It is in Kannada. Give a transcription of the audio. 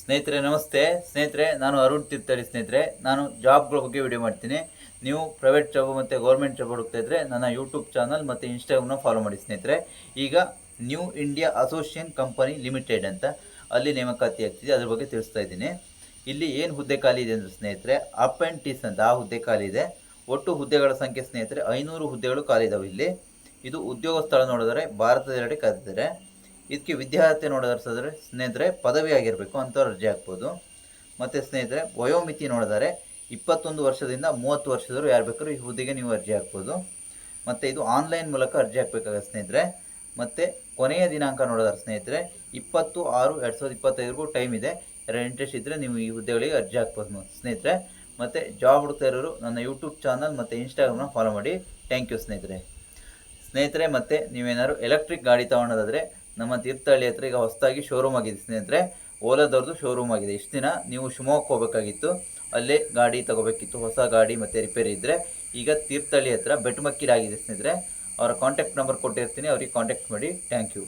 ಸ್ನೇಹಿತರೆ, ನಮಸ್ತೆ. ಸ್ನೇಹಿತರೆ, ನಾನು ಅರುಣ್ ತೀರ್ಥಹಳ್ಳಿ ಸ್ನೇಹಿತರೆ. ನಾನು ಜಾಬ್ಗಳ ಬಗ್ಗೆ ವಿಡಿಯೋ ಮಾಡ್ತೀನಿ. ನೀವು ಪ್ರೈವೇಟ್ ಜಾಬ್ ಮತ್ತು ಗೌರ್ಮೆಂಟ್ ಜಾಬ್ ಹುಡುಕ್ತಾ ಇದ್ದರೆ ನನ್ನ ಯೂಟ್ಯೂಬ್ ಚಾನಲ್ ಮತ್ತು ಇನ್ಸ್ಟಾಗ್ರಾಮ್ನ ಫಾಲೋ ಮಾಡಿ ಸ್ನೇಹಿತರೆ. ಈಗ new India association company limited ಅಂತ ಅಲ್ಲಿ ನೇಮಕಾತಿ ಆಗ್ತಿದೆ. ಅದ್ರ ಬಗ್ಗೆ ತಿಳಿಸ್ತಾ ಇದ್ದೀನಿ. ಇಲ್ಲಿ ಏನು ಹುದ್ದೆ ಖಾಲಿ ಇದೆ ಅಂದರೆ ಸ್ನೇಹಿತರೆ ಅಪೆಂಟಿಸ್ ಅಂತ ಆ ಹುದ್ದೆ ಖಾಲಿ ಇದೆ. ಒಟ್ಟು ಹುದ್ದೆಗಳ ಸಂಖ್ಯೆ ಸ್ನೇಹಿತರೆ, ಐನೂರು ಹುದ್ದೆಗಳು ಖಾಲಿ ಇದಾವೆ ಇಲ್ಲಿ. ಇದು ಉದ್ಯೋಗ ಸ್ಥಳ ನೋಡಿದರೆ ಭಾರತದೆಲ್ಲೆಡೆ ಕರೆದಿದ್ದಾರೆ ಇದಕ್ಕೆ ವಿದ್ಯಾರ್ಥಿ ನೋಡಿದ್ರೆ ಸ್ನೇಹಿತರೆ ಪದವಿ ಆಗಿರಬೇಕು ಅಂಥವ್ರು ಅರ್ಜಿ ಹಾಕ್ಬೋದು. ಮತ್ತು ಸ್ನೇಹಿತರೆ ವಯೋಮಿತಿ ನೋಡಿದರೆ ಇಪ್ಪತ್ತೊಂದು ವರ್ಷದಿಂದ ಮೂವತ್ತು ವರ್ಷದವರು ಯಾರು ಬೇಕಾದ್ರೂ ಈ ಹುದ್ದೆಗೆ ನೀವು ಅರ್ಜಿ ಹಾಕ್ಬೋದು. ಮತ್ತು ಇದು ಆನ್ಲೈನ್ ಮೂಲಕ ಅರ್ಜಿ ಹಾಕಬೇಕಾಗುತ್ತೆ ಸ್ನೇಹಿತರೆ. ಮತ್ತು ಕೊನೆಯ ದಿನಾಂಕ ನೋಡಿದ್ರೆ ಸ್ನೇಹಿತರೆ ಇಪ್ಪತ್ತು ಆರು ಎರಡು ಸಾವಿರದ ಇಪ್ಪತ್ತೈದರಿಗೂ ಟೈಮ್ ಇದೆ. ಯಾರು ಇಂಟ್ರೆಸ್ಟ್ ಇದ್ದರೆ ನೀವು ಈ ಹುದ್ದೆಗಳಿಗೆ ಅರ್ಜಿ ಹಾಕ್ಬೋದು ಸ್ನೇಹಿತರೆ. ಮತ್ತು ಜಾಬ್ ಹುಡುಕ್ತಾ ಇರೋರು ನನ್ನ ಯೂಟ್ಯೂಬ್ ಚಾನಲ್ ಮತ್ತು ಇನ್ಸ್ಟಾಗ್ರಾಮ್ನ ಫಾಲೋ ಮಾಡಿ. ಥ್ಯಾಂಕ್ ಯು ಸ್ನೇಹಿತರೆ. ಸ್ನೇಹಿತರೆ, ಮತ್ತು ನೀವೇನಾದ್ರು ಎಲೆಕ್ಟ್ರಿಕ್ ಗಾಡಿ ತೊಗೊಳೋದಾದ್ರೆ ನಮ್ಮ ತೀರ್ಥಹಳ್ಳಿ ಹತ್ರ ಈಗ ಹೊಸದಾಗಿ ಶೋರೂಮ್ ಆಗಿದೆ ಸ್ನೇಹಿತರೆ. ಓಲಾದವ್ರದ್ದು ಶೋರೂಮ್ ಆಗಿದೆ. ಇಷ್ಟು ದಿನ ನೀವು ಶಿವಮೊಗ್ಗಕ್ಕೆ ಹೋಗಬೇಕಾಗಿತ್ತು. ಅಲ್ಲೇ ಗಾಡಿ ತಗೋಬೇಕಿತ್ತು. ಹೊಸ ಗಾಡಿ ಮತ್ತು ರಿಪೇರಿ ಇದ್ದರೆ ಈಗ ತೀರ್ಥಹಳ್ಳಿ ಹತ್ರ ಬೆಟ್ಮಕ್ಕಿಲಾಗಿದೆ ಸ್ನೇಹಿತರೆ. ಅವರ ಕಾಂಟ್ಯಾಕ್ಟ್ ನಂಬರ್ ಕೊಟ್ಟಿರ್ತೀನಿ. ಅವ್ರಿಗೆ ಕಾಂಟ್ಯಾಕ್ಟ್ ಮಾಡಿ. Thank you